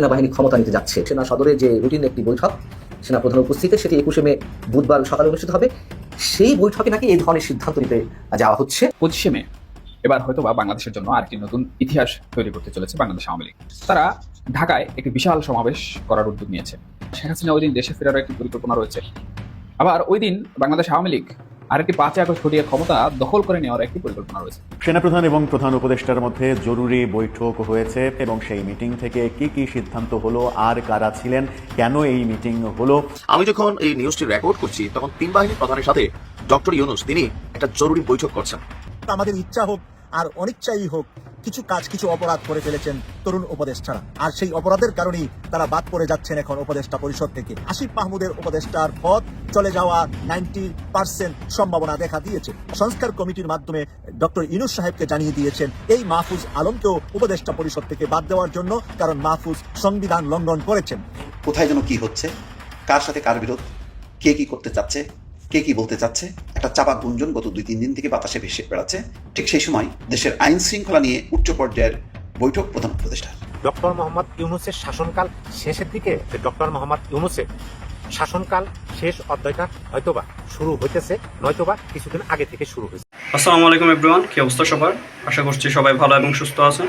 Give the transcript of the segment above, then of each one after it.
সেনাবাহিনী ক্ষমতা নিতে যাচ্ছে। সেনা সদরে যে রুটিন একটি বৈঠক সেনা প্রধান উপস্থিতিতে সেটি একুশে মে বুধবার সকালে অনুষ্ঠিত হবে। সেই বৈঠকে নাকি এই ধরনের সিদ্ধান্ত নিতে যাওয়া হচ্ছে। পঁচিশে মে, এবার হয়তো বা বাংলাদেশের জন্য আর আরেকটি নতুন ইতিহাস তৈরি করতে চলেছে বাংলাদেশ আওয়ামী লীগ। তারা ঢাকায় একটি বিশাল সমাবেশ করার উদ্যোগ নিয়েছে। শেখ হাসিনা ওই দিন দেশে ফেরার একটি পরিকল্পনা রয়েছে। আবার ওই দিন বাংলাদেশ আওয়ামী লীগ আরেকটি পাঁচে আগস্ট ঘটিয়ে ক্ষমতা দখল করে নেওয়ার একটি পরিকল্পনা রয়েছে। সেনাপ্রধান এবং প্রধান উপদেষ্টার মধ্যে জরুরি বৈঠক হয়েছে এবং সেই মিটিং থেকে কি কি সিদ্ধান্ত হলো আর কারা ছিলেন কেন এই মিটিং হলো? আমি যখন এই নিউজটি রেকর্ড করছি তখন তিন বাহিনীর প্রধানের সাথে ডক্টর ইউনুস তিনি একটা জরুরি বৈঠক করছেন। আমাদের ইচ্ছা হোক আর অনিচ্ছাই হোক কিছু কাজ, কিছু অপরাধ করে ফেলেছেন তরুণ উপদেষ্টারা আর সেই অপরাধের কারণেই তারা বাদ পড়ে যাচ্ছেন এখন উপদেষ্টা পরিষদ থেকে। আসিফ মাহমুদের উপদেষ্টার পদ চলে যাওয়া নাইনটি পার্সেন্ট সম্ভাবনা দেখা দিয়েছে। সংস্কার কমিটির মাধ্যমে ডক্টর ইনুস সাহেবকে জানিয়ে দিয়েছেন, এই মাহফুজ আলমকেও উপদেষ্টা পরিষদ থেকে বাদ দেওয়ার জন্য কারণ মাহফুজ সংবিধান লঙ্ঘন করেছেন। কোথায় যেন কি হচ্ছে? কার সাথে কার বিরোধ? কে কি করতে চাচ্ছে? কে কি বলতে চাচ্ছে? একটা চাপা গুঞ্জন গত দুই তিন দিন থেকে বাতাসে ভেসে বেড়াচ্ছে। ঠিক সেই সময় দেশের আইন শৃঙ্খলা নিয়ে উচ্চ পর্যায়ের বৈঠক প্রধান উপদেষ্টার। ডক্টর মোহাম্মদ ইউনুসের শাসনকাল শেষের দিকে ডক্টর মোহাম্মদ ইউনুসের শাসনকাল শেষ অধ্যায়টা হয়তোবা শুরু হইতেছে নয়তোবা কিছুদিন আগে থেকে শুরু হয়েছে আসসালামু আলাইকুম এভরিওয়ান কি অবস্থা সবার? আশা করছি সবাই ভালো এবং সুস্থ আছেন।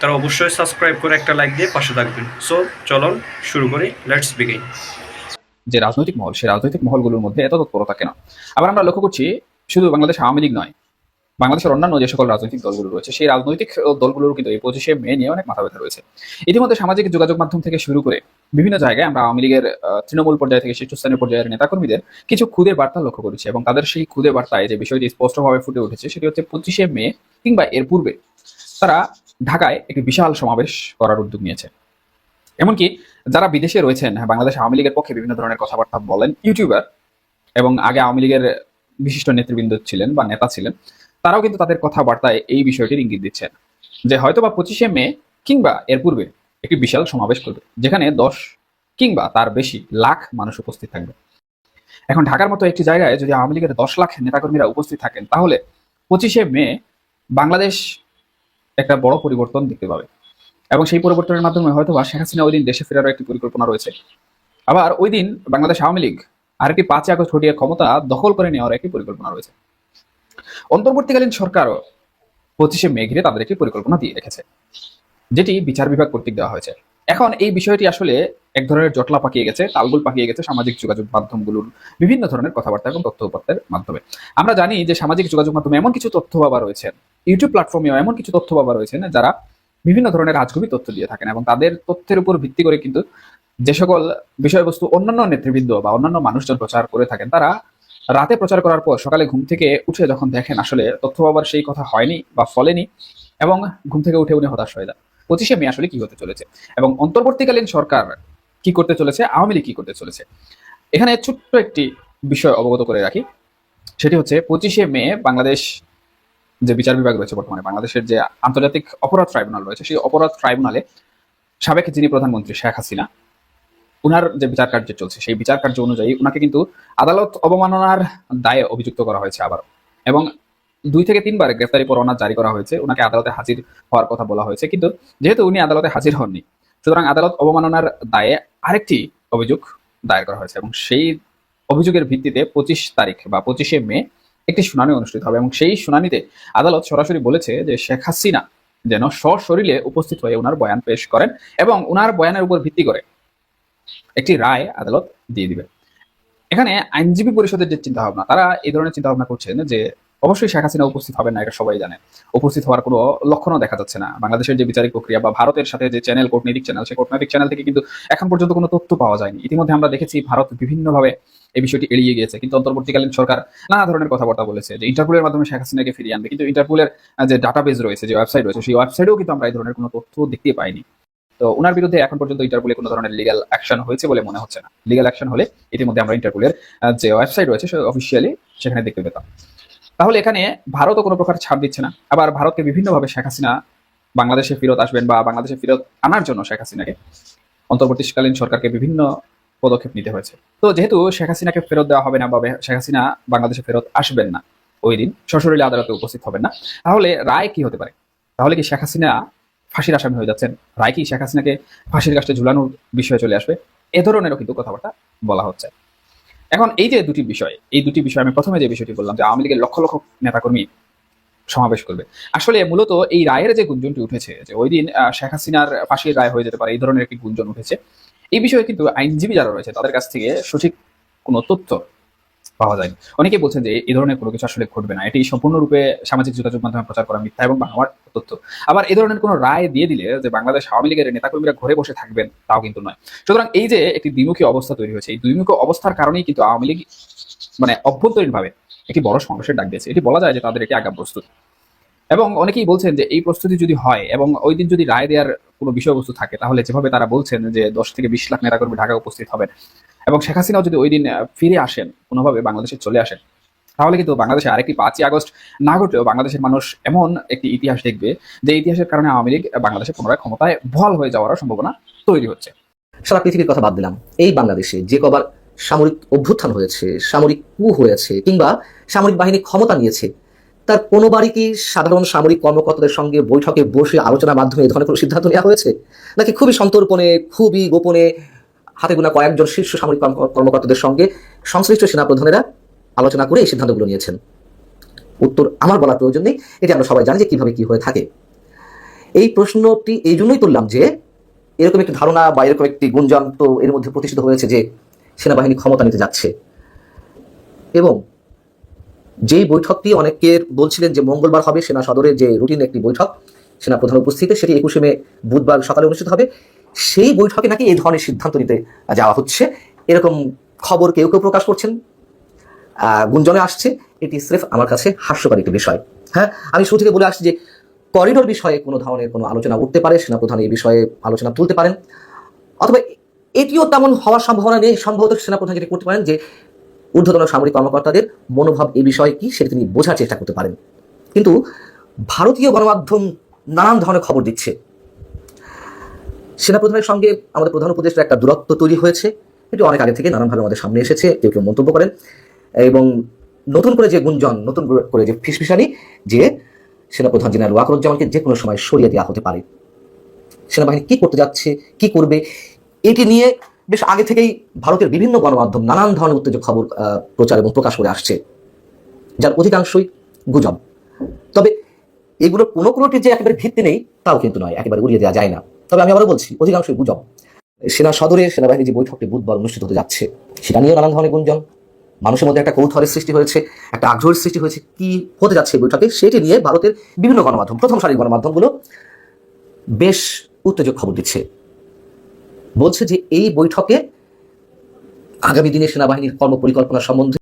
তারা অবশ্যই সাবস্ক্রাইব করে একটা লাইক দিয়ে পাশে থাকবেন। সো চলুন শুরু করি। লেটস বিগিন যে রাজনৈতিক মহল, সেই রাজনৈতিক মহলগুলোর মধ্যে এত তৎপরতা কেন? আবার আমরা লক্ষ্য করছি, শুধু বাংলাদেশ আওয়ামী লীগ নয়, বাংলাদেশের অন্যান্য যে সকল রাজনৈতিক দলগুলো রয়েছে, সেই রাজনৈতিক দলগুলোর কিন্তু এই পঁচিশে মে নিয়ে অনেক মাথা ব্যথা রয়েছে। ইতিমধ্যে সামাজিক যোগাযোগ মাধ্যম থেকে শুরু করে বিভিন্ন জায়গায় আমরা আওয়ামী লীগের তৃণমূল পর্যায় থেকে শীর্ষস্থানীয় পর্যায়ের নেতাকর্মীদের কিছু খুদের বার্তা লক্ষ্য করেছি এবং তাদের সেই খুদে বার্তায় যে বিষয়টি স্পষ্টভাবে ফুটে উঠেছে, সেটি হচ্ছে পঁচিশে মে কিংবা এর পূর্বে। তারা ঢাকায় একটি বিশাল সমাবেশ করার উদ্যোগ নিয়েছে। এমনকি যারা বিদেশে রয়েছেন হ্যাঁ, বাংলাদেশ আওয়ামী লীগের পক্ষে বিভিন্ন ধরনের কথাবার্তা বলেন ইউটিউবার এবং আগে আওয়ামী লীগের বিশিষ্ট নেতৃবৃন্দ ছিলেন বা নেতা ছিলেন তারাও কিন্তু তাদের কথাবার্তায় এই বিষয়টির ইঙ্গিত দিচ্ছেন যে হয়তো বা পঁচিশে মে কিংবা এর পূর্বে একটি বিশাল সমাবেশ করবে যেখানে দশ কিংবা তার বেশি লাখ মানুষ উপস্থিত থাকবে। এখন ঢাকার মতো একটি জায়গায় যদি আওয়ামী লীগের দশ লাখ নেতাকর্মীরা উপস্থিত থাকেন তাহলে পঁচিশে মে বাংলাদেশ একটা বড় পরিবর্তন দেখতে পাবে। এবং সেই পরিবর্তনের মাধ্যমে হয়তো বা শেখ হাসিনা ওই দিন দেশে ফেরারও একটি পরিকল্পনা রয়েছে। আবার ওই দিন বাংলাদেশ আওয়ামী লীগ আরেকটি পাঁচই আগস্ট ঘটিয়ে ক্ষমতা দখল করে নেওয়ার একটি পরিকল্পনা রয়েছে। অন্তর্বর্তীকালীন সরকার পঁচিশে মে ঘিরে তাদের একটি পরিকল্পনা দিয়ে রেখেছে, যেটি বিচার বিভাগ কর্তৃক দেওয়া হয়েছে। এখন এই বিষয়টি আসলে এক ধরনের জটলা পাকিয়ে গেছে, তালগুল পাকিয়ে গেছে সামাজিক যোগাযোগ মাধ্যমগুলোর বিভিন্ন ধরনের কথাবার্তা এবং তথ্য উপাত্তের মাধ্যমে। আমরা জানি যে সামাজিক যোগাযোগ মাধ্যমে এমন কিছু তথ্য বাবা রয়েছেন ইউটিউব প্ল্যাটফর্মেও এমন কিছু তথ্য বাবা রয়েছেন যারা বিভিন্ন ধরনের আজগুবি তথ্য দিয়ে থাকেন এবং তাদের তথ্যের উপর ভিত্তি করে কিন্তু যে সকল বিষয়বস্তু অন্যান্য নেতৃবৃন্দ বা অন্যান্য মানুষজন প্রচার করে থাকেন, তারা রাতে প্রচার করার পর সকালে ঘুম থেকে উঠে যখন দেখেন আসলে তথ্য বাবার সেই কথা হয়নি বা ফলেনি এবং ঘুম থেকে উঠে উনি হতাশ হয়ে যান। পঁচিশে মে আসলে কি হতে চলেছে? এবং অন্তর্বর্তীকালীন সরকার কি করতে চলেছে? আওয়ামী লীগ কি করতে চলেছে? এখানে ছোট্ট একটি বিষয় অবগত করে রাখি। সেটি হচ্ছে পঁচিশে মে বাংলাদেশ যে বিচার বিভাগ রয়েছে বর্তমানে, বাংলাদেশের যে আন্তর্জাতিক অপরাধ ট্রাইব্যুনাল রয়েছে, সেই অপরাধ ট্রাইব্যুনালে সাবেক যিনি প্রধানমন্ত্রী শেখ হাসিনা, উনার যে বিচার কার্য চলছে, সেই বিচার কার্য অনুযায়ী উনাকে কিন্তু আদালত অবমাননার দায়ে অভিযুক্ত করা হয়েছে আবার এবং দুই থেকে তিনবার গ্রেফতারি পরোয়ানা জারি করা হয়েছে। উনাকে আদালতে হাজির হওয়ার কথা বলা হয়েছে। কিন্তু যেহেতু উনি আদালতে হাজির হননি, সুতরাং আদালত অবমাননার দায়ে আরেকটি অভিযোগ দায়ের করা হয়েছে এবং সেই অভিযোগের ভিত্তিতে পঁচিশ তারিখ বা পঁচিশে মে একটি শুনানি অনুষ্ঠিত হবে এবং সেই শুনানিতে আদালত সরাসরি বলেছে যে শেখ হাসিনা যেন সশরীরে উপস্থিত হয়ে ওনার বয়ান পেশ করেন এবং ওনার বয়ানের উপর ভিত্তি করে একটি রায় আদালত দিয়ে দিবে। এখানে আইনজীবী পরিষদের যে চিন্তা ভাবনা তারা এই ধরনের চিন্তা ভাবনা করছেন যে অবশ্যই শেখ হাসিনা উপস্থিত হবেন না, এটা সবাই জানে। উপস্থিত হওয়ার কোনো লক্ষণও দেখা যাচ্ছে না। বাংলাদেশের যে বিচারিক প্রক্রিয়া বা ভারতের সাথে যে চ্যানেল কূটনৈতিক চ্যানেল সেই কূটনৈতিক চ্যানেল থেকে কিন্তু এখন পর্যন্ত কোনো তথ্য পাওয়া যায়নি। ইতিমধ্যে আমরা দেখেছি ভারত বিভিন্নভাবে এই বিষয়টি এড়িয়ে গিয়েছে। কিন্তু অন্তর্বর্তীকালীন সরকার নানা ধরনের কথাবার্তা বলেছে যে ইন্টারপোলের মাধ্যমে শেখ হাসিনাকে ফিরিয়ে আনবে। কিন্তু ইন্টারপোলের যে ডাটাবেজ রয়েছে, যে ওয়েবসাইট রয়েছে, সেই ওয়েবসাইটেও কিন্তু আমরা এই ধরনের কোনো তথ্য দেখতে পাইনি। তো ওনার বিরুদ্ধে এখন পর্যন্ত ইন্টারপোলে কোনো ধরনের লিগ্যাল অ্যাকশন হয়েছে বলে মনে হচ্ছে না। লিগ্যাল অ্যাকশন হলে ইতিমধ্যে আমরা ইন্টারপোলের যে ওয়েবসাইট রয়েছে, সে অফিসিয়ালি সেখানে দেখতে পেতাম। তাহলে এখানে ভারতও কোনো প্রকার ছাড় দিচ্ছে না। আবার ভারতকে বিভিন্নভাবে শেখ হাসিনা বাংলাদেশে ফেরত আসবেন বা বাংলাদেশে ফেরত আনার জন্য শেখ হাসিনাকে অন্তর্বর্তীকালীন সরকারকে বিভিন্ন পদক্ষেপ নিতে হয়েছে। তো যেহেতু শেখ হাসিনাকে ফেরত দেওয়া হবে না বা শেখ হাসিনা বাংলাদেশে ফেরত আসবেন না ওই দিন, সশরীরে আদালতে উপস্থিত হবেন না, তাহলে রায় কি হতে পারে? তাহলে কি শেখ হাসিনা ফাঁসির আসামি হয়ে যাচ্ছেন? রায় কি শেখ হাসিনাকে ফাঁসির কাছে ঝুলানোর বিষয়ে চলে আসবে? এ ধরনেরও কিন্তু কথাবার্তা বলা হচ্ছে। এখন এই যে দুটি বিষয়, এই দুটি বিষয় আমি প্রথমে যে বিষয়টি বললাম যে আওয়ামী লীগের লক্ষ লক্ষ নেতাকর্মী সমাবেশ করবে। আসলে মূলত এই রায়ের যে গুঞ্জনটি উঠেছে, যে ওই দিন শেখ হাসিনার ফাঁসির রায় হয়ে যেতে পারে, এই ধরনের একটি গুঞ্জন উঠেছে। এই বিষয়ে কিন্তু আইনজীবী যারা রয়েছে, তাদের কাছ থেকে সঠিক কোনো তথ্য পাওয়া যায়নি। অনেকে বলছেন যে এই ধরনের কোনো কিছু আসলে ঘটবে না। এটি সম্পূর্ণরূপে সামাজিক যোগাযোগ মাধ্যমে প্রচার করা মিথ্যা এবং বানোয়ার তথ্য। আবার এই ধরনের কোনো রায় দিয়ে দিলে যে বাংলাদেশ আওয়ামী লীগের নেতাকর্মীরা ঘরে বসে থাকবেন, তাও কিন্তু নয়। সুতরাং এই যে একটি দ্বিমুখী অবস্থা তৈরি হয়েছে, এই দ্বিমুখী অবস্থার কারণেই কিন্তু আওয়ামী লীগ মানে অভ্যন্তরীণভাবে একটি বড় সংঘর্ষের ডাক দিয়েছে। এটি বলা যায় যে তাদের একটি আগাম প্রস্তুত। এবং অনেকেই বলছেন যে এই প্রস্তুতি যদি হয় এবং ওই দিন যদি রায় দেওয়ার কোনো বিষয়বস্তু থাকে, তাহলে যেভাবে তারা বলছেন যে দশ থেকে বিশ লাখ নেতাকর্মী ঢাকা উপস্থিত হবেন এবং শেখ হাসিনাও যদি ওই দিন ফিরে আসেন, কোনোভাবে বাংলাদেশে চলে আসেন, তাহলে কিন্তু বাংলাদেশে আরেকটি পাঁচই আগস্ট না ঘটেও বাংলাদেশের মানুষ এমন একটি ইতিহাস দেখবে যে ইতিহাসের কারণে আওয়ামী লীগ বাংলাদেশে পুনরায় ক্ষমতায় বহাল হয়ে যাওয়ারও সম্ভাবনা তৈরি হচ্ছে। সারা পৃথিবীর কথা বাদ দিলাম। এই বাংলাদেশে যে কবার সামরিক অভ্যুত্থান হয়েছে, সামরিক কু হয়েছে, কিংবা সামরিক বাহিনী ক্ষমতা নিয়েছে, তার কোনোবারই কি সাধারণ সামরিক কর্মকর্তাদের সঙ্গে বৈঠকে বসে আলোচনার মাধ্যমে এই ধরনের কোনো সিদ্ধান্ত নেওয়া হয়েছে? নাকি খুবই সন্তর্পণে, খুবই গোপনে হাতে গোনা কয়েকজন শীর্ষ সামরিক কর্মকর্তাদের সঙ্গে সংশ্লিষ্ট সেনাপ্রধানেরা আলোচনা করে এই সিদ্ধান্তগুলো নিয়েছেন। উত্তর আমার বলার প্রয়োজন নেই, এটি আমরা সবাই জানি যে কীভাবে কি হয়ে থাকে। এই প্রশ্নটি এই জন্যই তুললাম যে, এরকম একটি ধারণা বা এরকম একটি গুঞ্জন তো এর মধ্যে প্রতিষ্ঠিত হয়েছে যে, সেনাবাহিনী ক্ষমতা নিতে যাচ্ছে। এবং যেই বৈঠকটি অনেকের বলছিলেন যে মঙ্গলবার হবে, সেনা সদরের যে রুটিন একটি বৈঠক সেনা প্রধান উপস্থিতিতে সেটি একুশে মে বুধবার সকালে অনুষ্ঠিত হবে। সেই বৈঠকে নাকি এই ধরনের সিদ্ধান্ত নিতে যাওয়া হচ্ছে। এরকম খবর কেউ কেউ প্রকাশ করছেন। গুঞ্জনে আসছে। এটি স্রেফ আমার কাছে হাস্যকর একটি বিষয়। হ্যাঁ আমি শুরু থেকে বলে আসছি যে করিডোর বিষয়ে কোনো ধরনের কোনো আলোচনা উঠতে পারে, সেনাপ্রধান এই বিষয়ে আলোচনা তুলতে পারেন। অথবা এটিও তেমন হওয়ার সম্ভাবনা নেই। সম্ভবত সেনাপ্রধান যেটি করতে পারেন যে ঊর্ধ্বতন সামরিক কর্মকর্তাদের মনোভাব এই বিষয়ে কি, সেটা তিনি বোঝার চেষ্টা করতে পারেন। কিন্তু ভারতীয় গণমাধ্যম নানান ধরনের খবর দিচ্ছে। সেনাপ্রধানের সঙ্গে আমাদের প্রধান উপদেষ্টার একটা দূরত্ব তৈরি হয়েছে। এটি অনেক আগে থেকে নানানভাবে আমাদের সামনে এসেছে, কেউ কেউ মন্তব্য করেন। এবং নতুন করে যে গুঞ্জন, নতুন করে যে ফিসফিসানি যে সেনাপ্রধান জেনারেল ওয়াকরুজ্জামানকে যে কোনো সময় সরিয়ে দেওয়া হতে পারে। সেনাবাহিনী কি করতে যাচ্ছে, কি করবে, এটি নিয়ে বেশ আগে থেকেই ভারতের বিভিন্ন গণমাধ্যম নানান ধরনের উত্তেজক খবর প্রচার এবং প্রকাশ করে আসছে। যার অধিকাংশই গুজব। তবে এগুলো কোনো কোনোটির যে একেবারে ভিত্তি নেই, তাও কিন্তু নয়, একেবারে উড়িয়ে দেওয়া যায় না। তবে আমি আবারও বলছি, অধিকাংশই গুজব সেনা সদরে সেনাবাহিনী যে বৈঠকটি বুধবার অনুষ্ঠিত হতে যাচ্ছে, সেটা নিয়েও নানান ধরনের গুঞ্জন। মানুষের মধ্যে একটা কৌতূহলের সৃষ্টি হয়েছে, একটা আগ্রহের সৃষ্টি হয়েছে, কি হতে যাচ্ছে এই বৈঠকে সেটি নিয়ে ভারতের বিভিন্ন গণমাধ্যম, প্রথম সারির গণমাধ্যমগুলো বেশ উত্তেজক খবর দিচ্ছে। বলছে যে এই বৈঠকে আগামী দিনে সেনাবাহিনীর কর্মপরিকল্পনা সম্বন্ধে